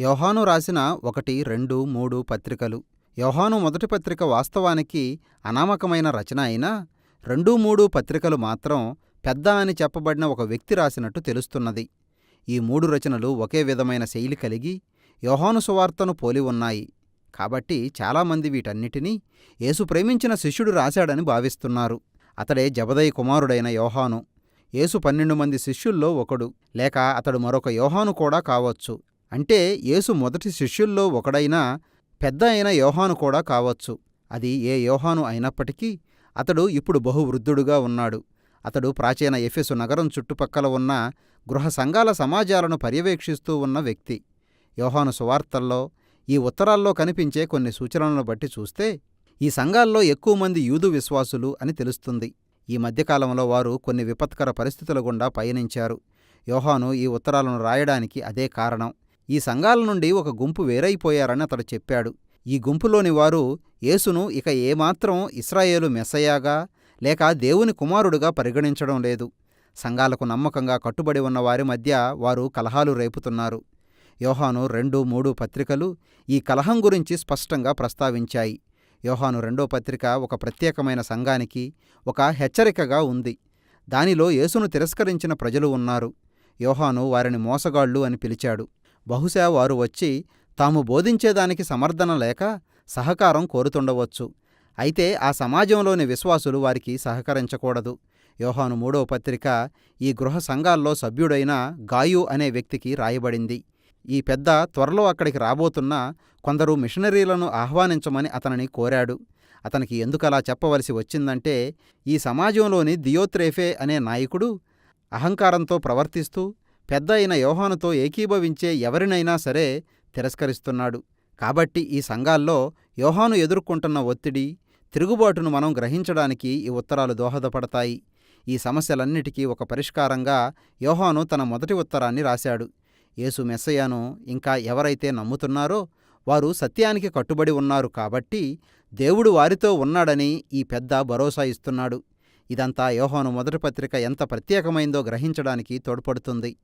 యోహాను రాసిన ఒకటి రెండు మూడు పత్రికలు. యోహాను మొదటి పత్రిక వాస్తవానికి అనామకమైన రచన అయినా రెండు మూడు పత్రికలు మాత్రం పెద్ద అని చెప్పబడిన ఒక వ్యక్తి రాసినట్టు తెలుస్తున్నది. ఈ మూడు రచనలు ఒకే విధమైన శైలి కలిగి యోహాను సువార్తను పోలి ఉన్నాయి. కాబట్టి చాలామంది వీటన్నిటినీ యేసు ప్రేమించిన శిష్యుడు రాశాడని భావిస్తున్నారు. అతడే జబదయ్య కుమారుడైన యోహాను. యేసు పన్నెండు మంది శిష్యుల్లో ఒకడు. లేక అతడు మరొక యోహాను కూడా కావచ్చు. అంటే యేసు మొదటి శిష్యుల్లో ఒకడైనా పెద్ద అయిన యోహాను కూడా కావచ్చు. అది ఏ యోహాను అయినప్పటికీ అతడు ఇప్పుడు బహువృద్ధుడుగా ఉన్నాడు. అతడు ప్రాచీన ఎఫెసు నగరం చుట్టుపక్కల ఉన్న గృహ సంఘాల సమాజాలను పర్యవేక్షిస్తూ ఉన్న వ్యక్తి. యోహాను సువార్తల్లో ఈ ఉత్తరాల్లో కనిపించే కొన్ని సూచనలను బట్టి చూస్తే ఈ సంఘాల్లో ఎక్కువ మంది యూదు విశ్వాసులు అని తెలుస్తుంది. ఈ మధ్యకాలంలో వారు కొన్ని విపత్కర పరిస్థితుల గుండా పయనించారు. యోహాను ఈ ఉత్తరాలను రాయడానికి అదే కారణం. ఈ సంఘాల నుండి ఒక గుంపు వేరైపోయారని అతడు చెప్పాడు. ఈ గుంపులోని వారు యేసును ఇక ఏమాత్రం ఇస్రాయేలు మెస్సయాగా లేక దేవుని కుమారుడుగా పరిగణించడం లేదు. సంఘాలకు నమ్మకంగా కట్టుబడి ఉన్న వారి మధ్య వారు కలహాలు రేపుతున్నారు. యోహాను రెండు మూడు పత్రికలు ఈ కలహం గురించి స్పష్టంగా ప్రస్తావించాయి. యోహాను రెండో పత్రిక ఒక ప్రత్యేకమైన సంఘానికి ఒక హెచ్చరికగా ఉంది. దానిలో యేసును తిరస్కరించిన ప్రజలు ఉన్నారు. యోహాను వారిని మోసగాళ్ళు అని పిలిచాడు. బహుశా వారు వచ్చి తాము బోధించేదానికి సమర్థన లేక సహకారం కోరుతుండవచ్చు. అయితే ఆ సమాజంలోని విశ్వాసులు వారికి సహకరించకూడదు. యోహాను మూడో పత్రిక ఈ గృహ సంఘాల్లో సభ్యుడైన గాయు అనే వ్యక్తికి రాయబడింది. ఈ పెద్ద త్వరలో అక్కడికి రాబోతున్న కొందరు మిషనరీలను ఆహ్వానించమని అతనిని కోరాడు. అతనికి ఎందుకలా చెప్పవలసి వచ్చిందంటే ఈ సమాజంలోని దియోత్రేఫే అనే నాయకుడు అహంకారంతో ప్రవర్తిస్తూ పెద్ద అయిన యోహానుతో ఏకీభవించే ఎవరినైనా సరే తిరస్కరిస్తున్నాడు. కాబట్టి ఈ సంఘాల్లో యోహాను ఎదుర్కొంటున్న ఒత్తిడి తిరుగుబాటును మనం గ్రహించడానికి ఈ ఉత్తరాలు దోహదపడతాయి. ఈ సమస్యలన్నిటికీ ఒక పరిష్కారంగా యోహాను తన మొదటి ఉత్తరాన్ని రాశాడు. యేసు మెస్సయ్యను ఇంకా ఎవరైతే నమ్ముతున్నారో వారు సత్యానికి కట్టుబడి ఉన్నారు కాబట్టి దేవుడు వారితో ఉన్నాడని ఈ పెద్ద భరోసా ఇస్తున్నాడు. ఇదంతా యోహాను మొదటి పత్రిక ఎంత ప్రత్యేకమైందో గ్రహించడానికి తోడ్పడుతుంది.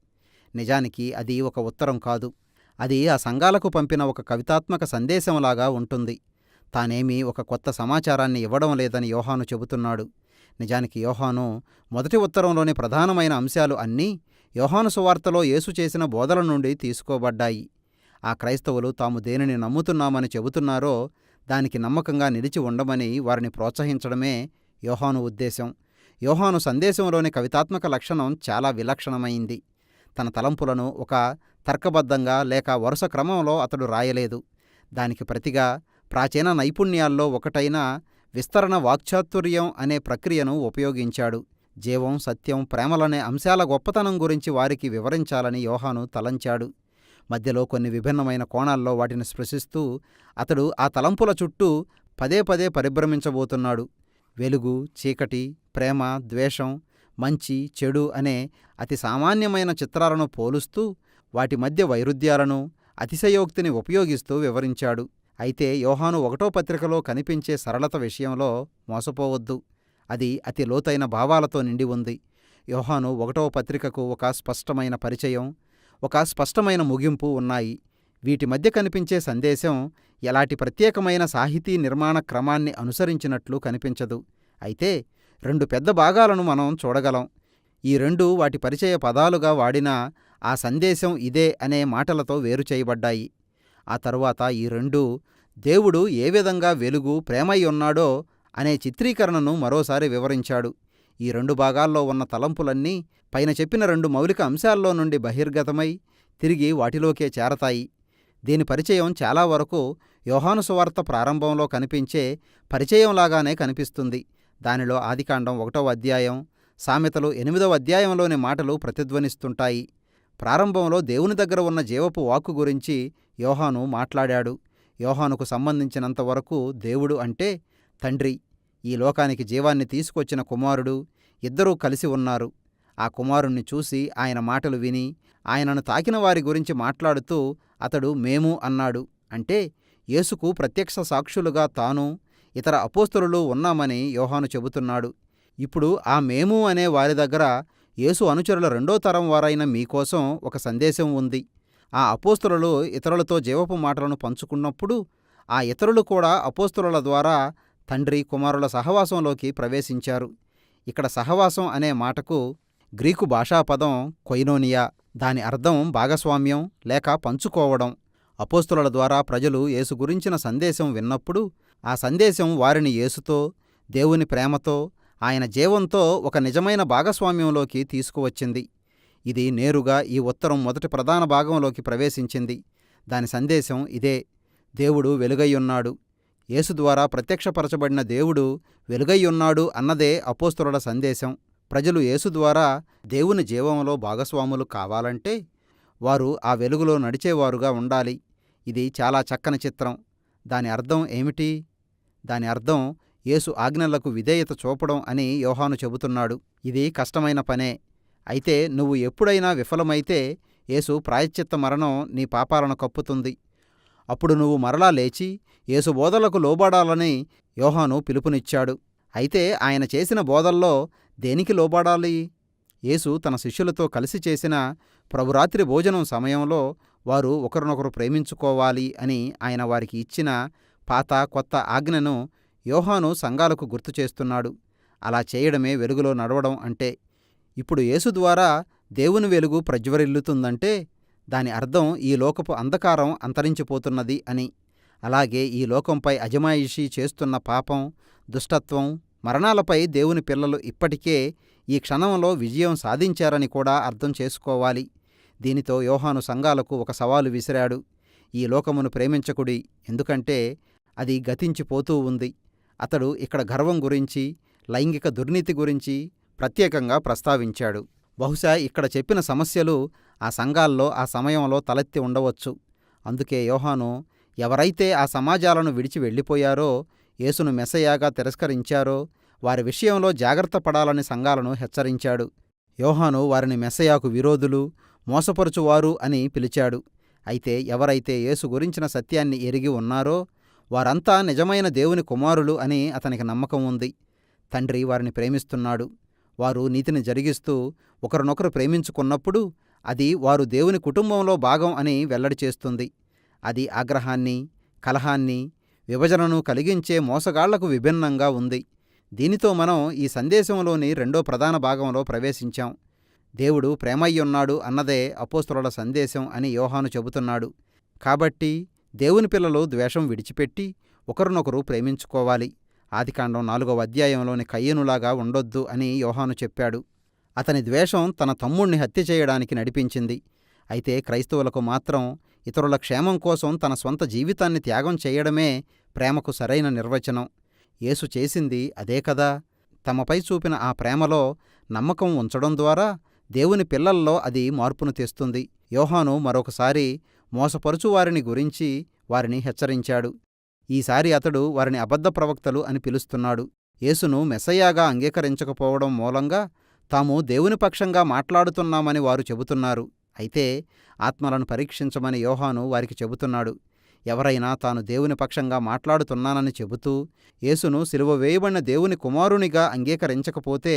నిజానికి అది ఒక ఉత్తరం కాదు. అది ఆ సంఘాలకు పంపిన ఒక కవితాత్మక సందేశంలాగా ఉంటుంది. తానేమీ ఒక కొత్త సమాచారాన్ని ఇవ్వడం లేదని యోహాను చెబుతున్నాడు. నిజానికి యోహాను మొదటి ఉత్తరంలోని ప్రధానమైన అంశాలు అన్నీ యోహాను సువార్తలో యేసు చేసిన బోధల నుండి తీసుకోబడ్డాయి. ఆ క్రైస్తవులు తాము దేనిని నమ్ముతున్నామని చెబుతున్నారో దానికి నమ్మకంగా నిలిచి ఉండమని వారిని ప్రోత్సహించడమే యోహాను ఉద్దేశం. యోహాను సందేశంలోని కవితాత్మక లక్షణం చాలా విలక్షణమైంది. తన తలంపులను ఒక తర్కబద్ధంగా లేక వరుస క్రమంలో అతడు రాయలేదు. దానికి ప్రతిగా ప్రాచీన నైపుణ్యాల్లో ఒకటైన విస్తరణ వాక్చాతుర్యం అనే ప్రక్రియను ఉపయోగించాడు. జీవం సత్యం ప్రేమలనే అంశాల గొప్పతనం గురించి వారికి వివరించాలని యోహాను తలంచాడు. మధ్యలో కొన్ని విభిన్నమైన కోణాల్లో వాటిని స్పృశిస్తూ అతడు ఆ తలంపుల చుట్టూ పదే పదే పరిభ్రమించబోతున్నాడు. వెలుగు చీకటి ప్రేమ ద్వేషం మంచి చెడు అనే అతి సామాన్యమైన చిత్రాలను పోలుస్తూ వాటి మధ్య వైరుధ్యాలను అతిశయోక్తిని ఉపయోగిస్తూ వివరించాడు. అయితే యోహాను ఒకటో పత్రికలో కనిపించే సరళత విషయంలో మోసపోవద్దు. అది అతి లోతైన భావాలతో నిండి ఉంది. యోహాను ఒకటవ పత్రికకు ఒక స్పష్టమైన పరిచయం ఒక స్పష్టమైన ముగింపు ఉన్నాయి. వీటి మధ్య కనిపించే సందేశం ఎలాంటి ప్రత్యేకమైన సాహితీ నిర్మాణ క్రమాన్ని అనుసరించినట్లు కనిపించదు. అయితే రెండు పెద్ద భాగాలను మనం చూడగలం. ఈ రెండు వాటి పరిచయ పదాలుగా వాడిన ఆ సందేశం ఇదే అనే మాటలతో వేరు చేయబడ్డాయి. ఆ తరువాత ఈ రెండు దేవుడు ఏ విధంగా వెలుగు ప్రేమై ఉన్నాడో అనే చిత్రీకరణను మరోసారి వివరించాడు. ఈ రెండు భాగాల్లో ఉన్న తలంపులన్నీ పైన చెప్పిన రెండు మౌలిక అంశాల్లో నుండి బహిర్గతమై తిరిగి వాటిలోకే చేరతాయి. దీని పరిచయం చాలా వరకు యోహానుసువార్త ప్రారంభంలో కనిపించే పరిచయంలాగానే కనిపిస్తుంది. దానిలో ఆదికాండం ఒకటవ అధ్యాయం సామెతలు ఎనిమిదవ అధ్యాయంలోని మాటలు ప్రతిధ్వనిస్తుంటాయి. ప్రారంభంలో దేవుని దగ్గర ఉన్న జీవపు వాక్కు గురించి యోహాను మాట్లాడాడు. యోహానుకు సంబంధించినంతవరకు దేవుడు అంటే తండ్రి. ఈ లోకానికి జీవాన్ని తీసుకొచ్చిన కుమారుడు ఇద్దరూ కలిసి ఉన్నారు. ఆ కుమారుణ్ణి చూసి ఆయన మాటలు విని ఆయనను తాకిన వారి గురించి మాట్లాడుతూ అతడు మేము అన్నాడు. అంటే యేసుకు ప్రత్యక్ష సాక్షులుగా తాను ఇతర అపోస్తులు ఉన్నామని యోహాను చెబుతున్నాడు. ఇప్పుడు ఆ మేము అనే వారి దగ్గర యేసు అనుచరుల రెండో తరం వారైన మీకోసం ఒక సందేశం ఉంది. ఆ అపోస్తులు ఇతరులతో జీవపు మాటలను పంచుకున్నప్పుడు ఆ ఇతరులు కూడా అపోస్తుల ద్వారా తండ్రి కుమారుల సహవాసంలోకి ప్రవేశించారు. ఇక్కడ సహవాసం అనే మాటకు గ్రీకు భాషాపదం కొయినోనియా. దాని అర్థం భాగస్వామ్యం లేక పంచుకోవడం. అపోస్తుల ద్వారా ప్రజలు యేసు గురించిన సందేశం విన్నప్పుడు ఆ సందేశం వారిని యేసుతో దేవుని ప్రేమతో ఆయన జీవంతో ఒక నిజమైన భాగస్వామ్యంలోకి తీసుకువచ్చింది. ఇది నేరుగా ఈ ఉత్తరం మొదటి ప్రధాన భాగంలోకి ప్రవేశించింది. దాని సందేశం ఇదే దేవుడు వెలుగయ్యున్నాడు. యేసు ద్వారా ప్రత్యక్షపరచబడిన దేవుడు వెలుగయ్యున్నాడు అన్నదే అపోస్తుల సందేశం. ప్రజలు యేసు ద్వారా దేవుని జీవంలో భాగస్వాములు కావాలంటే వారు ఆ వెలుగులో నడిచేవారుగా ఉండాలి. ఇది చాలా చక్కని చిత్రం. దాని అర్థం ఏమిటి? దాని అర్థం యేసు ఆజ్ఞలకు విధేయత చూపడం అని యోహాను చెబుతున్నాడు. ఇది కష్టమైన పనే. అయితే నువ్వు ఎప్పుడైనా విఫలమైతే యేసు ప్రాయశ్చిత్త మరణం నీ పాపాలను కప్పుతుంది. అప్పుడు నువ్వు మరలా లేచి యేసు బోధలకు లోబడాలని యోహాను పిలుపునిచ్చాడు. అయితే ఆయన చేసిన బోధల్లో దేనికి లోబడాలి? యేసు తన శిష్యులతో కలిసి చేసిన ప్రభురాత్రి భోజనం సమయంలో వారు ఒకరినొకరు ప్రేమించుకోవాలి అని ఆయన వారికి ఇచ్చిన పాత కొత్త ఆజ్ఞను యోహాను సంఘాలకు గుర్తు చేస్తున్నాడు. అలా చేయడమే వెలుగులో నడవడం అంటే ఇప్పుడు యేసు ద్వారా దేవుని వెలుగు ప్రజ్వరిల్లుతుందంటే దాని అర్థం ఈ లోకపు అంధకారం అంతరించిపోతున్నది అని. అలాగే ఈ లోకంపై అజమాయిషి చేస్తున్న పాపం దుష్టత్వం మరణాలపై దేవుని పిల్లలు ఇప్పటికే ఈ క్షణంలో విజయం సాధించారని కూడా అర్థం చేసుకోవాలి. దీనితో యోహాను సంఘాలకు ఒక సవాలు విసిరాడు. ఈ లోకమును ప్రేమించకుడి ఎందుకంటే అది గతించిపోతూ ఉంది. అతడు ఇక్కడ గర్వం గురించి లైంగిక దుర్నీతి గురించి ప్రత్యేకంగా ప్రస్తావించాడు. బహుశా ఇక్కడ చెప్పిన సమస్యలు ఆ సంఘాల్లో ఆ సమయంలో తలెత్తి ఉండవచ్చు. అందుకే యోహాను ఎవరైతే ఆ సమాజాలను విడిచి వెళ్ళిపోయారో యేసును మెసయాగా తిరస్కరించారో వారి విషయంలో జాగ్రత్త పడాలని సంఘాలను హెచ్చరించాడు. యోహాను వారిని మెస్సయాకు విరోధులు మోసపరుచువారు అని పిలిచాడు. అయితే ఎవరైతే యేసు గురించిన సత్యాన్ని ఎరిగి ఉన్నారో వారంతా నిజమైన దేవుని కుమారులు అని అతనికి నమ్మకం ఉంది. తండ్రి వారిని ప్రేమిస్తున్నాడు. వారు నీతిని జరిగిస్తూ ఒకరినొకరు ప్రేమించుకున్నప్పుడు అది వారు దేవుని కుటుంబంలో భాగం అని వెల్లడి చేస్తుంది. అది ఆగ్రహాన్ని కలహాన్ని విభజనను కలిగించే మోసగాళ్ళకు విభిన్నంగా ఉంది. దీనితో మనం ఈ సందేశంలోని రెండో ప్రధాన భాగంలో ప్రవేశించాం. దేవుడు ప్రేమయ్యున్నాడు అన్నదే అపోస్తుల సందేశం అని యోహాను చెబుతున్నాడు. కాబట్టి దేవుని పిల్లలు ద్వేషం విడిచిపెట్టి ఒకరినొకరు ప్రేమించుకోవాలి. ఆదికాండం నాలుగవ అధ్యాయంలోని కయ్యనులాగా ఉండొద్దు అని యోహాను చెప్పాడు. అతని ద్వేషం తన తమ్ముణ్ణి హత్య చేయడానికి నడిపించింది. అయితే క్రైస్తవులకు మాత్రం ఇతరుల క్షేమం కోసం తన స్వంత జీవితాన్ని త్యాగం చేయడమే ప్రేమకు సరైన నిర్వచనం. యేసు చేసింది అదే కదా. తమపై చూపిన ఆ ప్రేమలో నమ్మకం ఉంచడం ద్వారా దేవుని పిల్లల్లో అది మార్పును తెస్తుంది. యోహాను మరొకసారి మోసపరుచువారిని గురించి వారిని హెచ్చరించాడు. ఈసారి అతడు వారిని అబద్ధ ప్రవక్తలు అని పిలుస్తున్నాడు. యేసును మెస్సయాగా అంగీకరించకపోవడం మూలంగా తాము దేవుని పక్షంగా మాట్లాడుతున్నామని వారు చెబుతున్నారు. అయితే ఆత్మలను పరీక్షించమని యోహాను వారికి చెబుతున్నాడు. ఎవరైనా తాను దేవుని పక్షంగా మాట్లాడుతున్నానని చెబుతూ యేసును సిలువ వేయబడిన దేవుని కుమారునిగా అంగీకరించకపోతే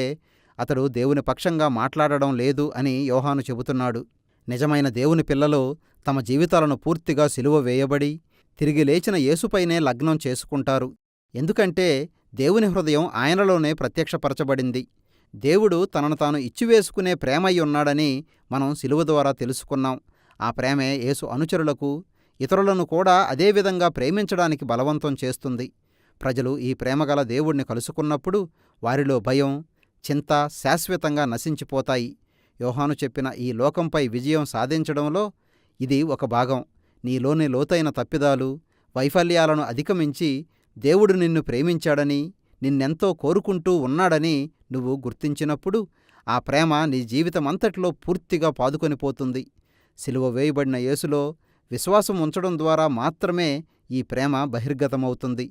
అతడు దేవుని పక్షంగా మాట్లాడడం లేదు అని యోహాను చెబుతున్నాడు. నిజమైన దేవుని పిల్లలు తమ జీవితాలను పూర్తిగా సిలువ వేయబడి తిరిగి లేచిన యేసుపైనే లగ్నం చేసుకుంటారు. ఎందుకంటే దేవుని హృదయం ఆయనలోనే ప్రత్యక్షపరచబడింది. దేవుడు తనను తాను ఇచ్చివేసుకునే ప్రేమయ్యున్నాడని మనం సిలువ ద్వారా తెలుసుకున్నాం. ఆ ప్రేమే యేసు అనుచరులకు ఇతరులను కూడా అదేవిధంగా ప్రేమించడానికి బలవంతం చేస్తుంది. ప్రజలు ఈ ప్రేమగల దేవుణ్ణి కలుసుకున్నప్పుడు వారిలో భయం చింత శాశ్వతంగా నశించిపోతాయి. యోహాను చెప్పిన ఈ లోకంపై విజయం సాధించడంలో ఇది ఒక భాగం. నీలోని లోతైన తప్పిదాలు వైఫల్యాలను అధిగమించి దేవుడు నిన్ను ప్రేమించాడని నిన్నెంతో కోరుకుంటూ ఉన్నాడని నువ్వు గుర్తించినప్పుడు ఆ ప్రేమ నీ జీవితమంతటిలో పూర్తిగా పాదుకొనిపోతుంది సిలువ వేయబడిన యేసులో విశ్వాసం ఉంచడం ద్వారా మాత్రమే ఈ ప్రేమ బహిర్గతమవుతుంది.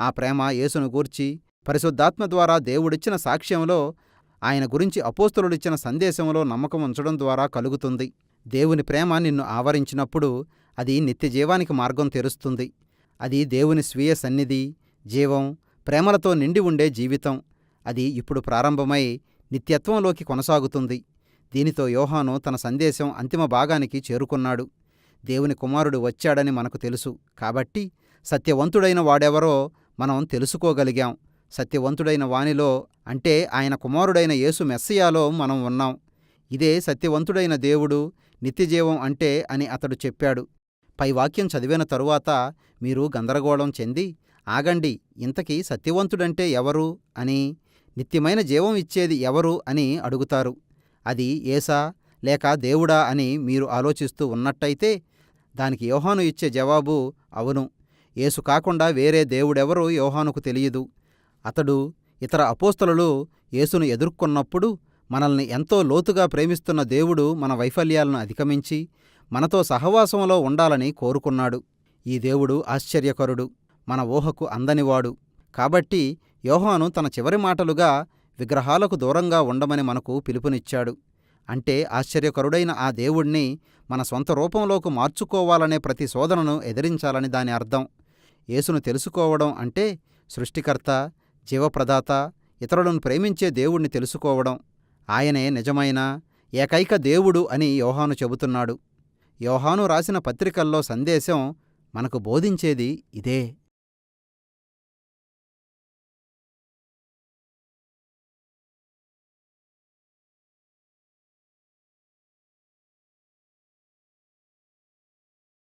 ఆ ప్రేమ యేసును గూర్చి పరిశుద్ధాత్మ ద్వారా దేవుడిచ్చిన సాక్ష్యంలో ఆయన గురించి అపోస్తులుడిచ్చిన సందేశంలో నమ్మకం ఉంచడం ద్వారా కలుగుతుంది. దేవుని ప్రేమ నిన్ను ఆవరించినప్పుడు అది నిత్యజీవానికి మార్గం తెరుస్తుంది. అది దేవుని స్వీయ సన్నిధి జీవం ప్రేమలతో నిండి ఉండే జీవితం. అది ఇప్పుడు ప్రారంభమై నిత్యత్వంలోకి కొనసాగుతుంది. దీనితో యోహాను తన సందేశం అంతిమ భాగానికి చేరుకున్నాడు. దేవుని కుమారుడు వచ్చాడని మనకు తెలుసు. కాబట్టి సత్యవంతుడైన వాడెవరో మనం తెలుసుకోగలిగాం. సత్యవంతుడైన వానిలో అంటే ఆయన కుమారుడైన యేసు మెస్సియాలో మనం ఉన్నాం. ఇదే సత్యవంతుడైన దేవుడు నిత్యజీవం అంటే అని అతడు చెప్పాడు. పై వాక్యం చదివిన తరువాత మీరు గందరగోళం చెంది ఆగండి ఇంతకీ సత్యవంతుడంటే ఎవరు అని నిత్యమైన జీవం ఇచ్చేది ఎవరు అని అడుగుతారు. అది ఏసా లేక దేవుడా అని మీరు ఆలోచిస్తూ ఉన్నట్టయితే దానికి యోహాను ఇచ్చే జవాబు అవును. ఏసు కాకుండా వేరే దేవుడెవరో యోహానుకు తెలియదు. అతడు ఇతర అపోస్తలులు యేసును ఎదుర్కొన్నప్పుడు మనల్ని ఎంతో లోతుగా ప్రేమిస్తున్న దేవుడు మన వైఫల్యాలను అధిగమించి మనతో సహవాసంలో ఉండాలని కోరుకున్నాడు. ఈ దేవుడు ఆశ్చర్యకరుడు మన ఊహకు అందనివాడు కాబట్టి యోహాను తన చివరి మాటలుగా విగ్రహాలకు దూరంగా ఉండమని మనకు పిలుపునిచ్చాడు. అంటే ఆశ్చర్యకరుడైన ఆ దేవుణ్ణి మన సొంత రూపంలోకి మార్చుకోవాలనే ప్రతి శోధనను ఎదిరించాలని దాని అర్థం. యేసును తెలుసుకోవడం అంటే సృష్టికర్త జీవప్రదాత ఇతరులను ప్రేమించే దేవుణ్ణి తెలుసుకోవడం ఆయనే నిజమైన ఏకైక దేవుడు అని యోహాను చెబుతున్నాడు. యోహాను రాసిన పత్రికల్లో సందేశం మనకు బోధించేది ఇదే.